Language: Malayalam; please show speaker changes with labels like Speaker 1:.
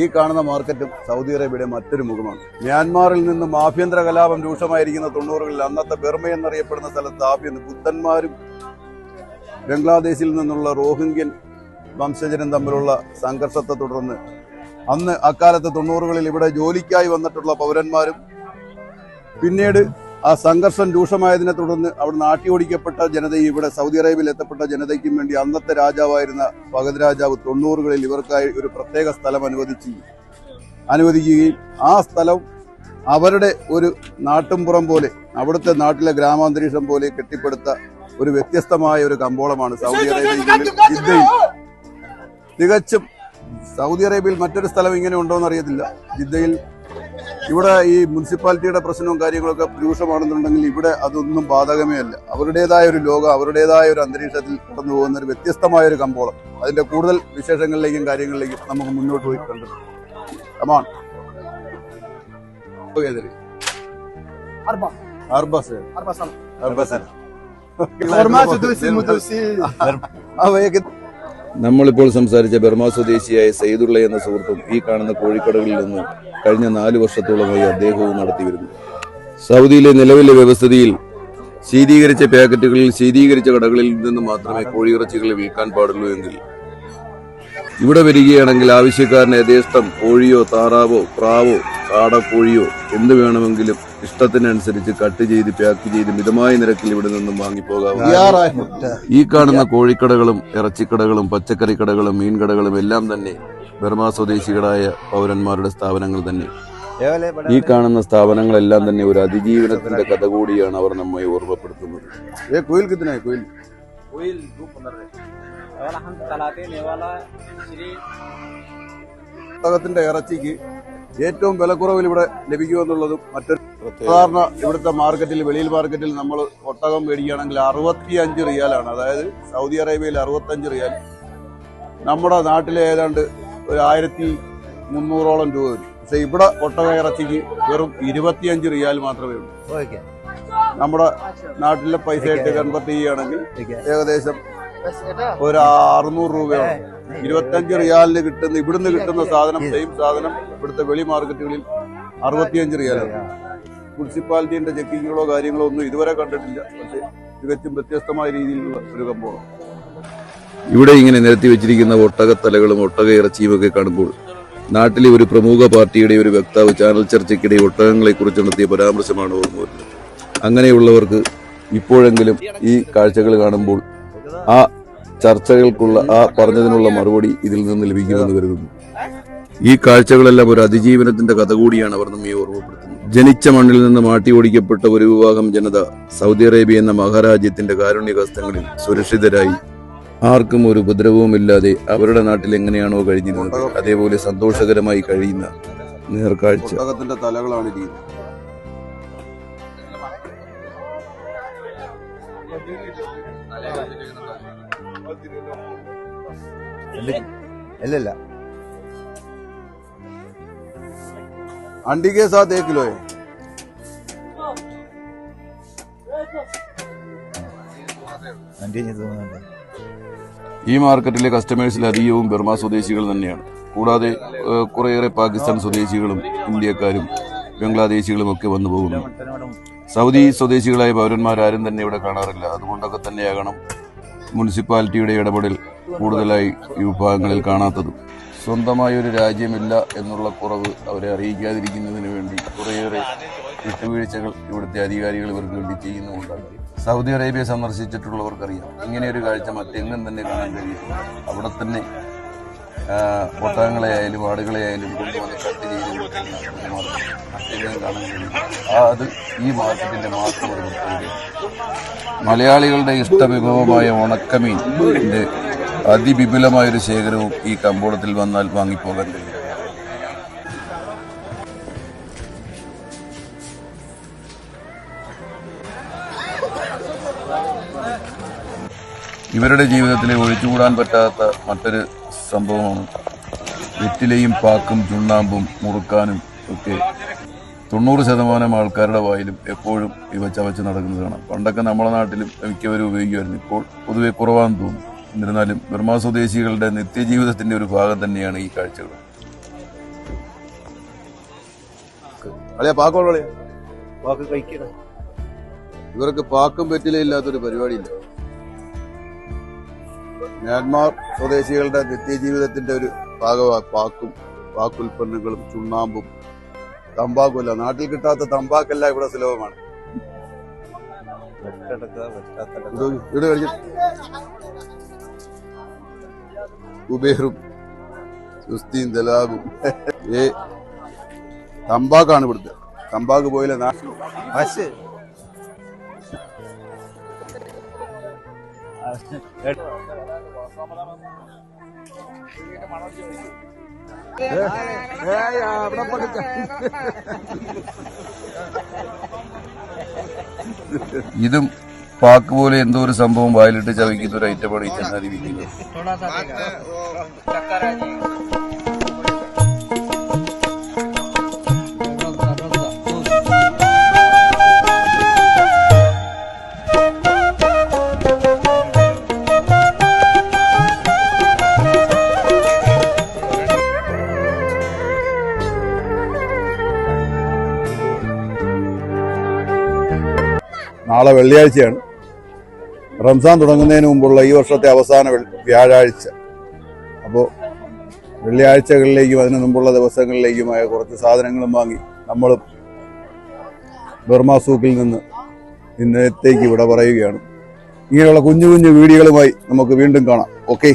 Speaker 1: ഈ കാണുന്ന മാർക്കറ്റും സൗദി അറേബ്യയുടെ മറ്റൊരു മുഖമാണ്. മ്യാൻമാറിൽ നിന്നും ആഭ്യന്തര കലാപം രൂക്ഷമായിരിക്കുന്ന തൊണ്ണൂറുകളിൽ അന്നത്തെ ബെർമ എന്നറിയപ്പെടുന്ന സ്ഥലത്ത് ആഭ്യന്തര ബുദ്ധന്മാരും ബംഗ്ലാദേശിൽ നിന്നുള്ള റോഹിംഗ്യൻ വംശജരും തമ്മിലുള്ള സംഘർഷത്തെ തുടർന്ന് അന്ന് അക്കാലത്ത് തൊണ്ണൂറുകളിൽ ഇവിടെ ജോലിക്കായി വന്നിട്ടുള്ള പൗരന്മാരും പിന്നീട് ആ സംഘർഷം രൂക്ഷമായതിനെ തുടർന്ന് അവിടെ നാട്ടിയോടിക്കപ്പെട്ട ജനതയും ഇവിടെ സൗദി അറേബ്യയിൽ എത്തപ്പെട്ട ജനതയ്ക്കും വേണ്ടി അന്നത്തെ രാജാവായിരുന്ന ഫഹദ് രാജാവ് തൊണ്ണൂറുകളിൽ ഇവർക്കായി ഒരു പ്രത്യേക സ്ഥലം അനുവദിച്ചു. അനുവദിക്കുകയും ആ സ്ഥലം അവരുടെ ഒരു നാട്ടുംപുറം പോലെ അവിടുത്തെ നാട്ടിലെ ഗ്രാമാന്തരീക്ഷം പോലെ കെട്ടിപ്പടുത്ത ഒരു വ്യത്യസ്തമായ ഒരു കമ്പോളമാണ് സൗദി അറേബ്യയിൽ ജിദ്ദയിൽ. തികച്ചും സൗദി അറേബ്യയിൽ മറ്റൊരു സ്ഥലം ഇങ്ങനെ ഉണ്ടോ എന്ന് അറിയത്തില്ല. ജിദ്ദയിൽ ഇവിടെ ഈ മുനിസിപ്പാലിറ്റിയുടെ പ്രശ്നവും കാര്യങ്ങളൊക്കെ രൂക്ഷമാണെന്നുണ്ടെങ്കിൽ ഇവിടെ അതൊന്നും ബാധകമേ അല്ല അവരുടേതായ ഒരു ലോകം അവരുടേതായ ഒരു അന്തരീക്ഷത്തിൽ കടന്നു പോകുന്ന ഒരു വ്യത്യസ്തമായ ഒരു കമ്പോളം അതിന്റെ കൂടുതൽ വിശേഷങ്ങളിലേക്കും കാര്യങ്ങളിലേക്കും നമുക്ക് മുന്നോട്ട് പോയി കണ്ടു കമാൺ
Speaker 2: أربعة
Speaker 1: അർബസ്
Speaker 2: أربع سنة
Speaker 1: അർബസ്
Speaker 2: غرما سدوسي مدوسي
Speaker 3: നമ്മളിപ്പോൾ സംസാരിച്ച ബർമ സ്വദേശിയായ സെയ്ദുള്ള എന്ന സുഹൃത്തും ഈ കാണുന്ന കോഴിക്കടകളിൽ നിന്ന് കഴിഞ്ഞ നാല് വർഷത്തോളമായി അദ്ദേഹവും നടത്തിവരുന്നു. സൗദിയിലെ നിലവിലെ വ്യവസ്ഥിതിയിൽ ശീതീകരിച്ച പാക്കറ്റുകളിൽ ശീതീകരിച്ച കടകളിൽ നിന്ന് മാത്രമേ കോഴിയിറച്ചികൾ വിൽക്കാൻ പാടുള്ളൂ എങ്കിൽ. ഇവിടെ വരികയാണെങ്കിൽ ആവശ്യക്കാരന് യഥേഷ്ടം കോഴിയോ താറാവോ പ്രാവോ കാടക്കോഴിയോ എന്ത് വേണമെങ്കിലും ഇഷ്ടത്തിനനുസരിച്ച് കട്ട് ചെയ്ത് പാക്ക് ചെയ്ത് മിതമായ നിരക്കിൽ ഇവിടെ നിന്നും വാങ്ങിപ്പോകാവുന്ന ഈ കാണുന്ന കോഴിക്കടകളും ഇറച്ചിക്കടകളും പച്ചക്കറി കടകളും മീൻ കടകളും എല്ലാം തന്നെ ബർമ സ്വദേശികളായ പൗരന്മാരുടെ സ്ഥാപനങ്ങൾ തന്നെ. ഈ കാണുന്ന സ്ഥാപനങ്ങളെല്ലാം തന്നെ ഒരു അതിജീവനത്തിന്റെ കഥ കൂടിയാണ് അവർ നമ്മെ ഓർമ്മപ്പെടുത്തുന്നത്.
Speaker 1: കോയിൽ ഇറച്ചിക്ക് ഏറ്റവും വിലക്കുറവിൽ ഇവിടെ ലഭിക്കുമെന്നുള്ളതും മറ്റൊരു സാധാരണ ഇവിടുത്തെ മാർക്കറ്റിൽ വെളിയിൽ മാർക്കറ്റിൽ നമ്മൾ ഒട്ടകം മേടിക്കുകയാണെങ്കിൽ അറുപത്തി അഞ്ച് റിയാലാണ്. അതായത് സൗദി അറേബ്യയിൽ അറുപത്തഞ്ച് റിയാൽ. നമ്മുടെ നാട്ടിലെ ഏതാണ്ട് ഒരു ആയിരത്തി മുന്നൂറോളം രൂപ വരും. പക്ഷെ ഇവിടെ ഒട്ടക ഇറച്ചിക്ക് വെറും ഇരുപത്തിയഞ്ച് റിയാൽ മാത്രമേ ഉള്ളൂ. നമ്മുടെ നാട്ടിലെ പൈസയായിട്ട് കൺവെർട്ട് ചെയ്യുകയാണെങ്കിൽ ഏകദേശം ഒരു അറുന്നൂറ് രൂപയാണ്. ഇരുപത്തഞ്ച് റിയാലിന് കിട്ടുന്ന ഇവിടുന്ന് കിട്ടുന്ന സാധനം സെയിം സാധനം ഇവിടുത്തെ വെളി മാർക്കറ്റുകളിൽ അറുപത്തിയഞ്ച് റിയാലാണ്. മുനിസിപ്പാലിറ്റിന്റെ ചെക്കിങ്ങുകളോ കാര്യങ്ങളോ ഒന്നും ഇതുവരെ കണ്ടിട്ടില്ല. പക്ഷെ തികച്ചും വ്യത്യസ്തമായ രീതിയിലുള്ള ഒരു കമ്പോളം
Speaker 3: ഇവിടെ ഇങ്ങനെ നിരത്തി വെച്ചിരിക്കുന്ന ഒട്ടകത്തലകളും ഒട്ടക ഇറച്ചിയും ഒക്കെ കാണുമ്പോൾ നാട്ടിലെ ഒരു പ്രമുഖ പാർട്ടിയുടെ ഒരു വക്താവ് ചാനൽ ചർച്ചയ്ക്കിടെ ഒട്ടകങ്ങളെ കുറിച്ച് നടത്തിയ പരാമർശമാണ് ഓർമ്മ അങ്ങനെയുള്ളവർക്ക് ഇപ്പോഴെങ്കിലും ഈ കാഴ്ചകൾ കാണുമ്പോൾ ആ ചർച്ചകൾക്കുള്ള ആ പറഞ്ഞതിനുള്ള മറുപടി ഇതിൽ നിന്ന് ലഭിക്കുമെന്ന് കരുതുന്നു. ഈ കാഴ്ചകളെല്ലാം ഒരു അതിജീവനത്തിന്റെ കഥ കൂടിയാണ് അവർ നമ്മെ ഓർമ്മപ്പെടുത്തുന്നത്. ജനിച്ച മണ്ണിൽ നിന്ന് മാട്ടി ഓടിക്കപ്പെട്ട ഒരു വിഭാഗം ജനത സൗദി അറേബ്യ എന്ന മഹാരാജ്യത്തിന്റെ കാരുണ്യകസ്തങ്ങളിൽ സുരക്ഷിതരായി. ആർക്കും ഒരു ഉപദ്രവവുമില്ലാതെ അവരുടെ നാട്ടിൽ എങ്ങനെയാണോ കഴിഞ്ഞിരുന്നത് അതേപോലെ സന്തോഷകരമായി കഴിയുന്ന നേർക്കാഴ്ച.
Speaker 1: തലകളാണ് ഇരിക്കുന്നത്.
Speaker 4: ഇല്ലില്ല
Speaker 1: अंडी के साथ एक किलो है
Speaker 4: വണ്ടി ഇനി തോന്നുന്നുണ്ട്
Speaker 3: ഈ മാർക്കറ്റിലെ കസ്റ്റമേഴ്സിൽ അധികവും ബർമ സ്വദേശികൾ തന്നെയാണ് കൂടാതെ ഏഹ്, കുറേയേറെ പാകിസ്ഥാൻ സ്വദേശികളും ഇന്ത്യക്കാരും ബംഗ്ലാദേശികളും ഒക്കെ വന്നു പോകുന്നു സൗദി സ്വദേശികളായ പൗരന്മാരാരും തന്നെ ഇവിടെ കാണാറില്ല. അതുകൊണ്ടൊക്കെ തന്നെയാകണം മുനിസിപ്പാലിറ്റിയുടെ ഇടപെടൽ കൂടുതലായി ഈ വിഭാഗങ്ങളിൽ കാണാത്തത്. സ്വന്തമായ ഒരു രാജ്യമില്ല എന്നുള്ള കുറവ് അവരെ അറിയിക്കാതിരിക്കുന്നതിന് വേണ്ടി കുറേയേറെ വിട്ടുവീഴ്ചകൾ ഇവിടുത്തെ അധികാരികൾ ഇവർക്ക് വേണ്ടി ചെയ്യുന്നുമുണ്ടാകും സൗദി അറേബ്യ സന്ദർശിച്ചിട്ടുള്ളവർക്കറിയാം. ഇങ്ങനെയൊരു കാഴ്ച മറ്റെങ്ങും തന്നെ കാണാൻ കഴിയും അവിടെ തന്നെ ഒട്ടകങ്ങളെ ആയാലും ആടുകളെ ആയാലും മാർക്കറ്റ് അത് ഈ മാർക്കറ്റിന്റെ മാത്രം ഒരു മലയാളികളുടെ ഇഷ്ടവിഭവമായ ഉണക്കമീൻ അതിവിപുലമായൊരു ശേഖരവും ഈ കമ്പോളത്തിൽ വന്നാൽ വാങ്ങിപ്പോകാൻ കഴിയും. ഇവരുടെ ജീവിതത്തിലെ ഒഴിച്ചുകൂടാൻ പറ്റാത്ത മറ്റൊരു സംഭവമാണ്. വെറ്റിലയും പാക്കും ചുണ്ണാമ്പും മുറുക്കാനും ഒക്കെ തൊണ്ണൂറ് ശതമാനം ആൾക്കാരുടെ വായിലും എപ്പോഴും ഇവ ചവച്ച് നടക്കുന്നത് കാണാം പണ്ടൊക്കെ നമ്മുടെ നാട്ടിലും മിക്കവരും ഉപയോഗിക്കുമായിരുന്നു. ഇപ്പോൾ പൊതുവെ കുറവാന്ന് തോന്നുന്നു. എന്നിരുന്നാലും ബർമ സ്വദേശികളുടെ നിത്യജീവിതത്തിന്റെ ഒരു ഭാഗം തന്നെയാണ് ഈ കാഴ്ചകൾ.
Speaker 4: പാക്ക് കഴിക്കണം.
Speaker 1: ഇവർക്ക് പാക്കും പറ്റില്ല ഇല്ലാത്തൊരു പരിപാടിയില്ല. മ്യാൻമാർ സ്വദേശികളുടെ നിത്യജീവിതത്തിന്റെ ഒരു ഭാഗമാണ് പാക്കും പാക്കുൽപ്പന്നങ്ങളും ചുണ്ണാമ്പും. തമ്പാക്കുമല്ല നാട്ടിൽ കിട്ടാത്ത തമ്പാക്കല്ല ഇവിടെ സുലഭമാണ്. ഇവിടെ കഴിച്ചു കുബേറും സുസ്തിയും ദലാബും ഏ തമ്പാക്കാണ് ഇവിടുത്തെ. തമ്പാക്ക് പോയില്ല
Speaker 3: ഇതും പാക്ക് പോലെ എന്തോ ഒരു സംഭവം വായിലിട്ട് ചവയ്ക്കുന്ന ഒരു ഐറ്റമാണ് ഈ ചങ്ങാതി വിൽക്കുന്നത്
Speaker 1: നാളെ വെള്ളിയാഴ്ചയാണ്. റംസാൻ തുടങ്ങുന്നതിന് മുമ്പുള്ള ഈ വർഷത്തെ അവസാന വ്യാഴാഴ്ച. അപ്പോൾ വെള്ളിയാഴ്ചകളിലേക്കും അതിനു മുമ്പുള്ള ദിവസങ്ങളിലേക്കുമായ കുറച്ച് സാധനങ്ങളും വാങ്ങി നമ്മൾ ബർമ സൂക്കിൽ നിന്ന് ഇന്നത്തേക്ക് ഇവിടെ പറയുകയാണ്. ഇങ്ങനെയുള്ള കുഞ്ഞു കുഞ്ഞു വീഡിയോകളുമായി നമുക്ക് വീണ്ടും കാണാം. ഓക്കെ.